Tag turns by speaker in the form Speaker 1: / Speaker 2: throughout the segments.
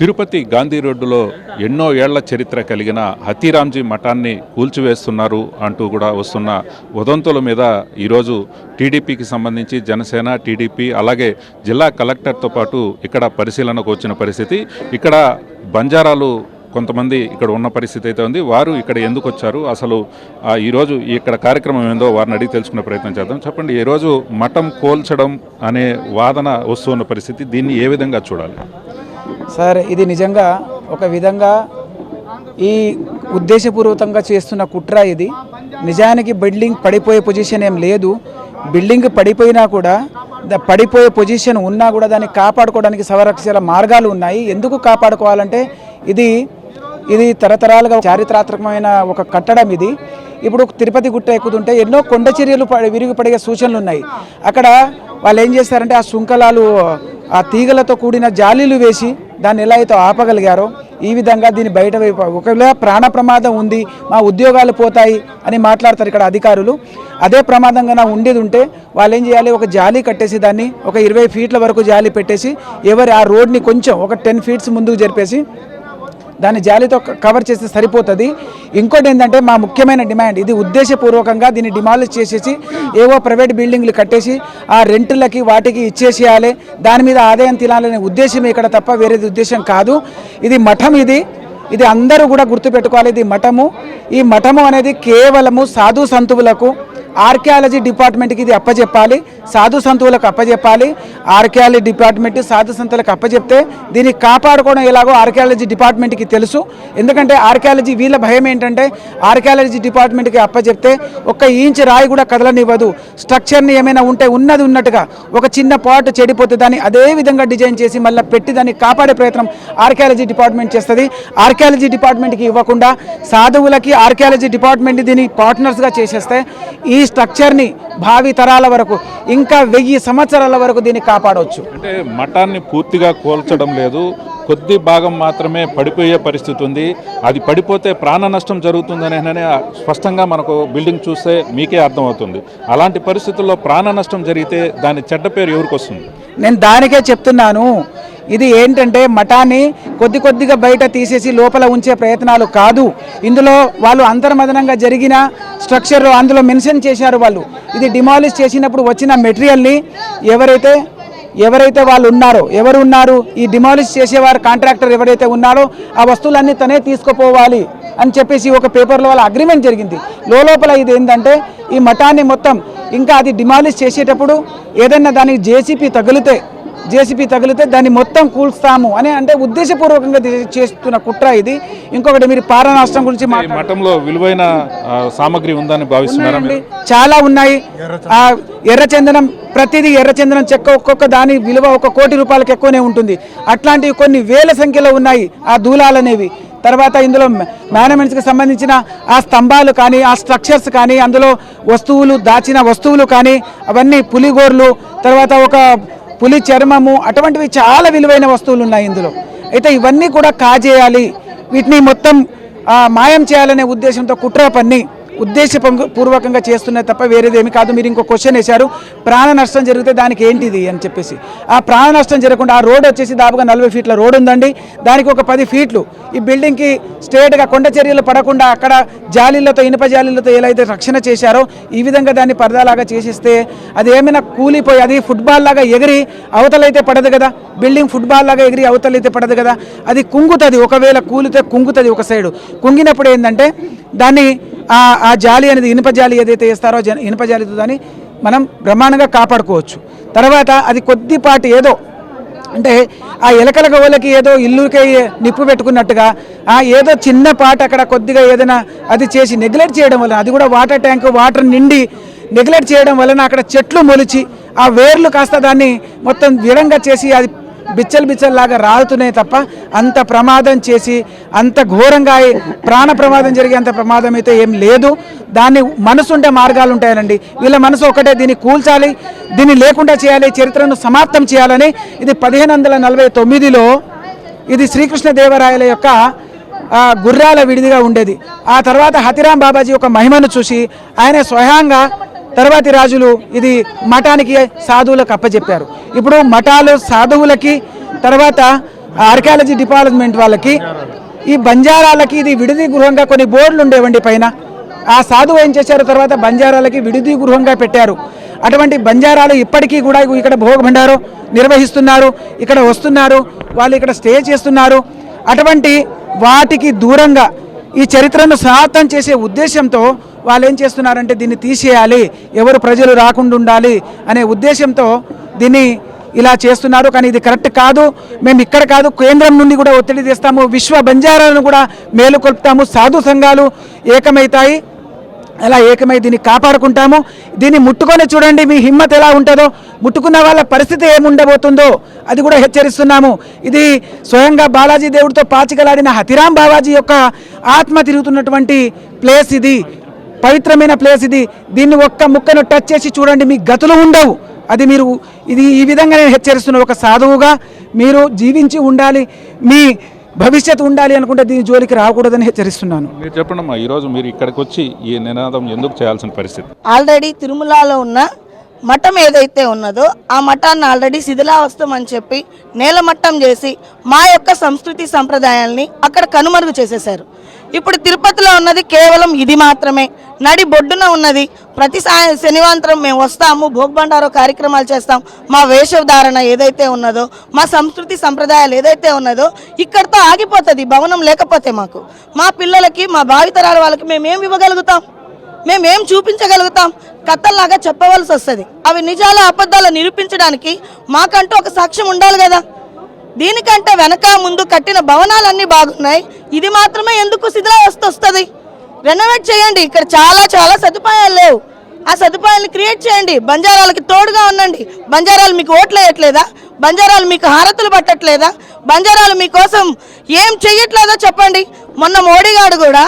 Speaker 1: తిరుపతి గాంధీ రోడ్డులో ఎన్నో ఏళ్ళ చరిత్ర కలిగిన హతీరాంజీ మఠాన్ని కూల్చివేస్తున్నారు అంటూ కూడా వస్తున్న వదంతుల మీద ఈరోజు టీడీపీకి సంబంధించి జనసేన టీడీపీ అలాగే జిల్లా కలెక్టర్తో పాటు ఇక్కడ పరిశీలనకు వచ్చిన పరిస్థితి. ఇక్కడ బంజారాలు కొంతమంది ఇక్కడ ఉన్న పరిస్థితి అయితే ఉంది. వారు ఇక్కడ ఎందుకు వచ్చారు? అసలు ఈరోజు ఇక్కడ కార్యక్రమం ఏందో వారిని అడిగి తెలుసుకునే ప్రయత్నం చేద్దాం. చెప్పండి ఈరోజు మఠం కోల్చడం అనే వాదన వస్తున్న పరిస్థితి దీన్ని ఏ విధంగా చూడాలి?
Speaker 2: సార్ ఇది నిజంగా ఒక విధంగా ఈ ఉద్దేశపూర్వకంగా చేస్తున్న కుట్ర ఇది. నిజానికి బిల్డింగ్ పడిపోయే పొజిషన్ ఏం లేదు. బిల్డింగ్ పడిపోయినా కూడా పడిపోయే పొజిషన్ ఉన్నా కూడా దాన్ని కాపాడుకోవడానికి సవరక్షల మార్గాలు ఉన్నాయి. ఎందుకు కాపాడుకోవాలంటే ఇది ఇది తరతరాలుగా చారిత్రాత్మకమైన ఒక కట్టడం ఇది. ఇప్పుడు తిరుపతి గుట్ట ఎక్కుతుంటే ఎన్నో కొండ చర్యలు విరిగి విరిగిపడే సూచనలు ఉన్నాయి. అక్కడ వాళ్ళు ఏం చేస్తారంటే ఆ శృంఖలాలు ఆ తీగలతో కూడిన జాలీలు వేసి దాన్ని ఎలా అయితే ఆపగలిగారో ఈ విధంగా దీన్ని బయట వైపు ఒకవేళ ప్రాణ ప్రమాదం ఉంది మా ఉద్యోగాలు పోతాయి అని మాట్లాడతారు ఇక్కడ అధికారులు. అదే ప్రమాదంగా ఉండేది ఉంటే వాళ్ళు ఏం చేయాలి? ఒక జాలీ కట్టేసి దాన్ని ఒక ఇరవై ఫీట్ల వరకు జాలీ పెట్టేసి ఎవరి ఆ రోడ్ని కొంచెం ఒక టెన్ ఫీట్స్ ముందుకు జరిపేసి దాన్ని జాలితో కవర్ చేస్తే సరిపోతుంది. ఇంకోటి ఏంటంటే మా ముఖ్యమైన డిమాండ్ ఇది ఉద్దేశపూర్వకంగా దీన్ని డిమాలిష్ చేసేసి ఏవో ప్రైవేట్ బిల్డింగ్లు కట్టేసి ఆ రెంట్లకి వాటికి ఇచ్చేసేయాలి. దాని మీద ఆదాయం తినాలనే ఉద్దేశం ఇక్కడ తప్ప వేరేది ఉద్దేశం కాదు. ఇది మఠం ఇది. ఇది అందరూ కూడా గుర్తుపెట్టుకోవాలి ఇది మఠము. ఈ మఠము అనేది కేవలము సాధు సంతువులకు ఆర్కియాలజీ డిపార్ట్మెంట్కి ఇది అప్పచెప్పాలి సాధు సంతువులకు అప్పచెప్పాలి ఆర్కియాలజీ డిపార్ట్మెంట్ సాధు సంతులకు అప్పచెప్తే దీన్ని కాపాడుకోవడం ఎలాగో ఆర్కియాలజీ డిపార్ట్మెంట్కి తెలుసు. ఎందుకంటే ఆర్కియాలజీ వీళ్ళ భయం ఏంటంటే ఆర్కియాలజీ డిపార్ట్మెంట్కి అప్పచెప్తే ఒక్క ఇంచ్ రాయి కూడా కదలనివ్వదు. స్ట్రక్చర్ని ఏమైనా ఉంటే ఉన్నది ఉన్నట్టుగా ఒక చిన్న పాట్ చెడిపోతే దాన్ని అదే విధంగా డిజైన్ చేసి మళ్ళీ పెట్టి దాన్ని కాపాడే ప్రయత్నం ఆర్కియాలజీ డిపార్ట్మెంట్ చేస్తుంది. ఆర్కియాలజీ డిపార్ట్మెంట్కి ఇవ్వకుండా సాధువులకి ఆర్కియాలజీ డిపార్ట్మెంట్ దీన్ని పార్ట్నర్స్గా చేసేస్తే ఈ స్ట్రక్చర్ని భావి తరాల వరకు ఇంకా వెయ్యి సంవత్సరాల వరకు దీన్ని కాపాడవచ్చు
Speaker 1: అంటే మఠాన్ని పూర్తిగా కోల్చడం లేదు. కొద్ది భాగం మాత్రమే పడిపోయే పరిస్థితి ఉంది. అది పడిపోతే ప్రాణ నష్టం జరుగుతుందని స్పష్టంగా మనకు బిల్డింగ్ చూస్తే మీకే అర్థమవుతుంది. అలాంటి పరిస్థితుల్లో ప్రాణ నష్టం జరిగితే దాని చెడ్డ పేరు ఎవరికి వస్తుంది?
Speaker 2: నేను దానికే చెప్తున్నాను. ఇది ఏంటంటే మఠాన్ని కొద్ది కొద్దిగా బయట తీసేసి లోపల ఉంచే ప్రయత్నాలు కాదు. ఇందులో వాళ్ళు అంతర్మదనంగా జరిగిన స్ట్రక్చర్ అందులో మెన్షన్ చేశారు వాళ్ళు. ఇది డిమాలిష్ చేసినప్పుడు వచ్చిన మెటీరియల్ని ఎవరైతే ఎవరైతే వాళ్ళు ఉన్నారో ఎవరు ఉన్నారు ఈ డిమాలిష్ చేసేవారు కాంట్రాక్టర్ ఎవరైతే ఉన్నారో ఆ వస్తువులన్నీ తనే తీసుకుపోవాలి అని చెప్పేసి ఒక పేపర్లో వాళ్ళ అగ్రిమెంట్ జరిగింది. లోపల ఇది ఏంటంటే ఈ మఠాన్ని మొత్తం ఇంకా అది డిమాలిష్ చేసేటప్పుడు ఏదైనా దానికి జేసీపీ తగిలితే జేసీపీ తగిలితే దాన్ని మొత్తం కూల్స్తాము అని అంటే ఉద్దేశపూర్వకంగా చేస్తున్న కుట్ర ఇది. ఇంకొకటి మీరు పారా రాష్ట్రం గురించి
Speaker 1: మఠంలో విలువైన సామగ్రి ఉందని భావిస్తున్నారా మీరు?
Speaker 2: చాలా ఉన్నాయి. ఆ ఎర్రచందనం ప్రతిదీ ఎర్రచందనం చెక్క ఒక్కొక్క దాని విలువ ఒక కోటి రూపాయలకు ఎక్కువనే ఉంటుంది. అట్లాంటివి కొన్ని వేల సంఖ్యలో ఉన్నాయి ఆ దూలాలు అనేవి. తర్వాత ఇందులో మేనేజ్మెంట్స్కి సంబంధించిన ఆ స్తంభాలు కానీ ఆ స్ట్రక్చర్స్ కానీ అందులో వస్తువులు దాచిన వస్తువులు కానీ అవన్నీ పులిగోర్లు తర్వాత ఒక పులి చర్మము అటువంటివి చాలా విలువైన వస్తువులు ఉన్నాయి ఇందులో. అయితే ఇవన్నీ కూడా కాజేయాలి. వీటిని మొత్తం మాయం చేయాలనే ఉద్దేశంతో కుట్ర పన్ని ఉద్దేశపూర్వకంగా చేస్తున్నది తప్ప వేరేదేమి కాదు. మీరు ఇంకో క్వశ్చన్ వేశారు. ప్రాణ నష్టం జరిగితే దానికి ఏంటిది అని చెప్పేసి. ఆ ప్రాణ నష్టం జరగకుండా ఆ రోడ్ వచ్చేసి దాదాపుగా నలభై ఫీట్ల రోడ్ ఉందండి. దానికి ఒక పది ఫీట్లు. ఈ బిల్డింగ్కి స్ట్రేట్గా కొండ చర్యలు పడకుండా అక్కడ జాలీలతో ఇనుప జాలీలతో ఎలా అయితే రక్షణ చేశారో ఈ విధంగా దాన్ని పరదాలాగా చేసేస్తే అది ఏమైనా కూలిపోయి అది ఫుట్బాల్ లాగా ఎగిరి అవతలైతే పడదు కదా. బిల్డింగ్ ఫుట్బాల్ లాగా ఎగిరి అవతలైతే పడదు కదా. అది కుంగుతుంది. ఒకవేళ కూలితే కుంగుతుంది ఒక సైడు. కుంగినప్పుడు ఏంటంటే దాన్ని ఆ ఆ జాలి అనేది ఇనుప జాలి ఏదైతే వేస్తారో ఇనుప జాలితో దాన్ని మనం బ్రహ్మాండంగా కాపాడుకోవచ్చు. తర్వాత అది కొద్దిపాటి ఏదో అంటే ఆ ఎలకల గోళ్ళకి ఏదో ఇల్లుకే నిప్పు పెట్టుకున్నట్టుగా ఆ ఏదో చిన్న పాట అక్కడ కొద్దిగా ఏదైనా అది చేసి నెగ్లెక్ట్ చేయడం వలన అది కూడా వాటర్ ట్యాంక్ వాటర్ నిండి నెగ్లెక్ట్ చేయడం వలన అక్కడ చెట్లు మొలిచి ఆ వేర్లు కాస్త దాన్ని మొత్తం విడంగా చేసి అది బిచ్చలు బిచ్చల్లాగా రాలుతున్నాయి తప్ప అంత ప్రమాదం చేసి అంత ఘోరంగా ప్రాణ ప్రమాదం జరిగే అంత ప్రమాదం అయితే ఏం లేదు. దాన్ని మనసు ఉండే మార్గాలు ఉంటాయనండి. వీళ్ళ మనసు ఒకటే దీన్ని కూల్చాలి దీన్ని లేకుండా చేయాలి చరిత్రను సమాప్తం చేయాలని ఇది పదిహేను వందల నలభై తొమ్మిదిలో ఇది శ్రీకృష్ణదేవరాయల యొక్క గుర్రాల విడిదిగా ఉండేది. ఆ తర్వాత హతిరాం బాబాజీ యొక్క మహిమను చూసి ఆయన స్వయంగా తర్వాతి రాజులు ఇది మఠానికి సాధువులకు అప్పచెప్పారు ఇప్పుడు మఠాలు సాధువులకి తర్వాత ఆర్కియాలజీ డిపార్ట్మెంట్ వాళ్ళకి ఈ బంజారాలకి ఇది విడిది గృహంగా కొన్ని బోర్డులు ఉండేవండి పైన. ఆ సాధువు ఏం చేశారు? తర్వాత బంజారాలకి విడిది గృహంగా పెట్టారు. అటువంటి బంజారాలు ఇప్పటికీ కూడా ఇక్కడ భోగభండారు నిర్వహిస్తున్నారు ఇక్కడ వస్తున్నారు వాళ్ళు ఇక్కడ స్టే చేస్తున్నారు. అటువంటి వాటికి దూరంగా ఈ చరిత్రను సనాతం చేసే ఉద్దేశంతో వాళ్ళు ఏం చేస్తున్నారంటే దీన్ని తీసేయాలి ఎవరు ప్రజలు రాకుండా ఉండాలి అనే ఉద్దేశంతో దీన్ని ఇలా చేస్తున్నారు. కానీ ఇది కరెక్ట్ కాదు. మేము ఇక్కడ కాదు కేంద్రం నుండి కూడా ఒత్తిడి తెస్తాము. విశ్వ బంజారాలను కూడా మేలుకొల్పుతాము సాధు సంఘాలు ఏకమవుతాయి అలా ఏకమై దీన్ని కాపాడుకుంటాము. దీన్ని ముట్టుకొని చూడండి మీ హిమ్మత్ ఎలా ఉంటుందో. ముట్టుకున్న వాళ్ళ పరిస్థితి ఏముండబోతుందో అది కూడా హెచ్చరిస్తున్నాము. ఇది స్వయంగా బాలాజీ దేవుడితో పాచికలాడిన హతిరాం బాబాజీ యొక్క ఆత్మ తిరుగుతున్నటువంటి ప్లేస్ ఇది. పవిత్రమైన ప్లేస్ ఇది. దీన్ని ఒక్క ముక్కను టచ్ చేసి చూడండి మీ గతులు ఉండవు. అది మీరు ఇది ఈ విధంగా నేను హెచ్చరిస్తున్న ఒక సాధువుగా మీరు జీవించి ఉండాలి మీ భవిష్యత్తు ఉండాలి అనుకుంటే దీని జోలికి రాకూడదని హెచ్చరిస్తున్నాను.
Speaker 1: మీరు చెప్పండమ్మా ఈరోజు మీరు ఇక్కడికి వచ్చి ఈ నినాదం ఎందుకు చేయాల్సిన పరిస్థితి?
Speaker 3: ఆల్రెడీ తిరుమలలో ఉన్న మఠం ఏదైతే ఉన్నదో ఆ మఠాన్ని ఆల్రెడీ శిథిలావస్థం అని చెప్పి నేలమట్టం చేసి మా యొక్క సంస్కృతి సంప్రదాయాల్ని అక్కడ కనుమరుగు చేసేశారు. ఇప్పుడు తిరుపతిలో ఉన్నది కేవలం ఇది మాత్రమే. నడి బొడ్డున ఉన్నది. ప్రతి శనివారం మేము వస్తాము భోగ్బండారో కార్యక్రమాలు చేస్తాం. మా వేషధారణ ఏదైతే ఉన్నదో మా సంస్కృతి సంప్రదాయాలు ఏదైతే ఉన్నదో ఇక్కడితో ఆగిపోతుంది భవనం లేకపోతే మాకు. మా పిల్లలకి మా భావితరాల వాళ్ళకి మేమేం ఇవ్వగలుగుతాం? మేమేం చూపించగలుగుతాం? కథల్లాగా చెప్పవలసి వస్తుంది. అవి నిజాల అబద్ధాలు నిరూపించడానికి మాకంటూ ఒక సాక్ష్యం ఉండాలి కదా. దీనికంటే వెనక ముందు కట్టిన భవనాలన్నీ బాగున్నాయి. ఇది మాత్రమే ఎందుకు శిథిలావస్థ వస్తుంది? రెనోవేట్ చేయండి. ఇక్కడ చాలా చాలా సదుపాయాలు లేవు. ఆ సదుపాయాలను క్రియేట్ చేయండి. బంజారాలకి తోడుగా ఉండండి. బంజారాలు మీకు ఓట్లు వేయట్లేదా? బంజారాలు మీకు హారతులు పట్టట్లేదా? బంజారాలు మీకోసం ఏం చెయ్యట్లేదో చెప్పండి. మొన్న మోడీ గారు కూడా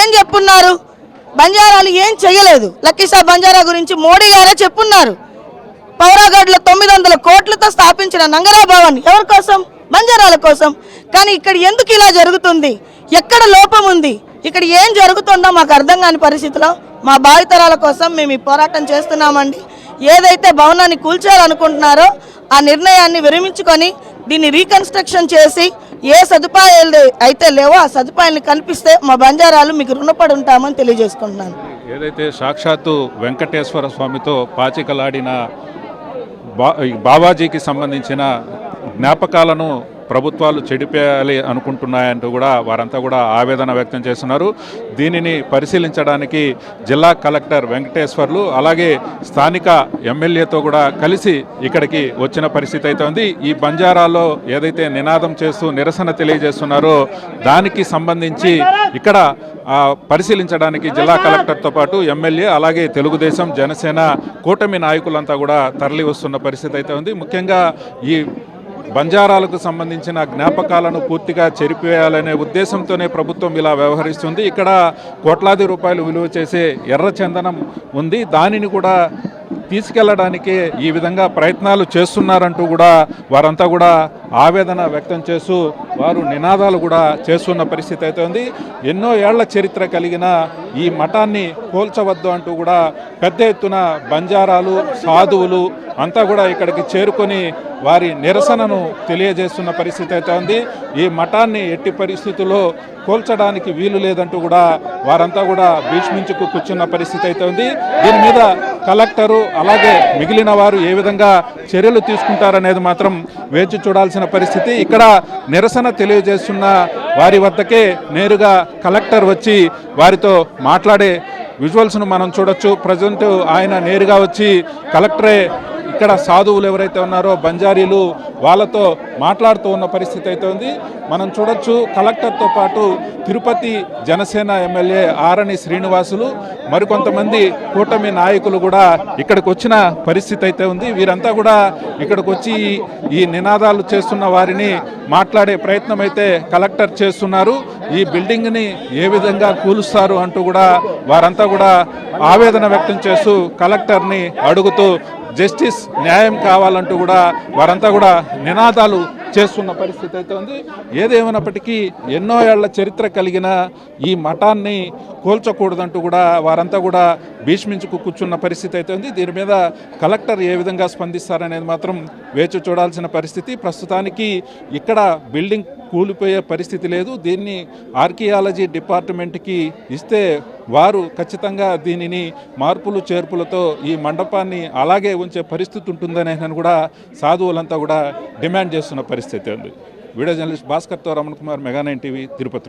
Speaker 3: ఏం చెప్పున్నారు? బంజారాలు ఏం చెయ్యలేదు. లక్కీసా బంజారా గురించి మోడీ గారే చెప్పున్నారు. పౌరాగఢ్లో తొమ్మిది వందల కోట్లతో స్థాపించిన నంగరా భవన్ ఎవరి కోసం? బంజారాల కోసం. కానీ ఇక్కడ ఎందుకు ఇలా జరుగుతుంది? ఎక్కడ లోపం ఉంది? ఇక్కడ ఏం జరుగుతుందో మాకు అర్థం కాని పరిస్థితిలో మా భావితరాల కోసం మేము ఈ పోరాటం చేస్తున్నామండి. ఏదైతే భవనాన్ని కూల్చాలనుకుంటున్నారో ఆ నిర్ణయాన్ని విరమించుకొని దీన్ని రీకన్స్ట్రక్షన్ చేసి ఏ సదుపాయాలు అయితే లేవో ఆ సదుపాయాలను కల్పిస్తే మా బంజారాలు మీకు రుణపడి ఉంటామని తెలియజేసుకుంటున్నాను.
Speaker 1: ఏదైతే సాక్షాత్తు వెంకటేశ్వర స్వామితో పాచికలాడిన బా బాబాజీకి సంబంధించిన జ్ఞాపకాలను ప్రభుత్వాలు చెడిపేయాలి అనుకుంటున్నాయంటూ కూడా వారంతా కూడా ఆవేదన వ్యక్తం చేస్తున్నారు. దీనిని పరిశీలించడానికి జిల్లా కలెక్టర్ వెంకటేశ్వర్లు అలాగే స్థానిక ఎమ్మెల్యేతో కూడా కలిసి ఇక్కడికి వచ్చిన పరిస్థితి అయితే ఉంది. ఈ బంజారాలో ఏదైతే నినాదం చేస్తూ నిరసన తెలియజేస్తున్నారో దానికి సంబంధించి ఇక్కడ పరిశీలించడానికి జిల్లా కలెక్టర్తో పాటు ఎమ్మెల్యే అలాగే తెలుగుదేశం జనసేన కూటమి నాయకులంతా కూడా తరలి వస్తున్న పరిస్థితి అయితే ఉంది. ముఖ్యంగా ఈ బంజారాలకు సంబంధించిన జ్ఞాపకాలను పూర్తిగా చెరిపివేయాలనే ఉద్దేశంతోనే ప్రభుత్వం ఇలా వ్యవహరిస్తుంది. ఇక్కడ కోట్లాది రూపాయలు విలువ చేసే ఎర్ర చందనం ఉంది. దానిని కూడా తీసుకెళ్ళడానికి ఈ విధంగా ప్రయత్నాలు చేస్తున్నారంటూ కూడా వారంతా కూడా ఆవేదన వ్యక్తం చేస్తూ వారు నినాదాలు కూడా చేస్తున్న పరిస్థితి అయితే ఉంది. ఎన్నో ఏళ్ళ చరిత్ర కలిగిన ఈ మఠాన్ని కోల్చవద్దు అంటూ కూడా పెద్ద ఎత్తున బంజారాలు సాధువులు అంతా కూడా ఇక్కడికి చేరుకొని వారి నిరసనను తెలియజేస్తున్న పరిస్థితి అయితే ఉంది. ఈ మఠాన్ని ఎట్టి పరిస్థితుల్లో కోల్చడానికి వీలు లేదంటూ కూడా వారంతా కూడా భీష్మించుకు కూర్చున్న పరిస్థితి అయితే ఉంది. దీని మీద కలెక్టరు అలాగే మిగిలిన వారు ఏ విధంగా చర్యలు తీసుకుంటారనేది మాత్రం వేచి చూడాల్సిన పరిస్థితి. ఇక్కడ నిరసన తెలియజేస్తున్న వారి వద్దకే నేరుగా కలెక్టర్ వచ్చి వారితో మాట్లాడే విజువల్స్ను మనం చూడొచ్చు. ప్రజెంట్ ఆయన నేరుగా వచ్చి కలెక్టరే ఇక్కడ సాధువులు ఎవరైతే ఉన్నారో బంజారీలు వాళ్ళతో మాట్లాడుతూ ఉన్న పరిస్థితి అయితే ఉంది. మనం చూడొచ్చు కలెక్టర్తో పాటు తిరుపతి జనసేన ఎమ్మెల్యే ఆరణి శ్రీనివాసులు మరికొంతమంది కూటమి నాయకులు కూడా ఇక్కడికి వచ్చిన పరిస్థితి అయితే ఉంది. వీరంతా కూడా ఇక్కడికి వచ్చి ఈ- నినాదాలు చేస్తున్న వారిని మాట్లాడే ప్రయత్నం అయితే కలెక్టర్ చేస్తున్నారు. ఈ బిల్డింగ్ని ఏ విధంగా కూలుస్తారు అంటూ కూడా వారంతా కూడా ఆవేదన వ్యక్తం చేస్తూ కలెక్టర్ని అడుగుతూ జస్టిస్ న్యాయం కావాలంటూ కూడా వారంతా కూడా నినాదాలు చేస్తున్న పరిస్థితి అయితే ఉంది. ఏదేమైనప్పటికీ ఎన్నో ఏళ్ళ చరిత్ర కలిగిన ఈ మఠాన్ని కూల్చకూడదంటూ కూడా వారంతా కూడా భీష్మించుకు కూర్చున్న పరిస్థితి అయితే ఉంది. దీని మీద కలెక్టర్ ఏ విధంగా స్పందిస్తారనేది మాత్రం వేచి చూడాల్సిన పరిస్థితి. ప్రస్తుతానికి ఇక్కడ బిల్డింగ్ కూలిపోయే పరిస్థితి లేదు. దీన్ని ఆర్కియాలజీ డిపార్ట్మెంట్కి ఇస్తే వారు ఖచ్చితంగా దీనిని మార్పులు చేర్పులతో ఈ మండపాన్ని అలాగే ఉంచే పరిస్థితి ఉంటుందనే కూడా సాధువులంతా కూడా డిమాండ్ చేస్తున్న పరిస్థితి. పరిస్థితి ఉంది. Video journalist భాస్కర్తో Raman Kumar mega nine TV Tirupati.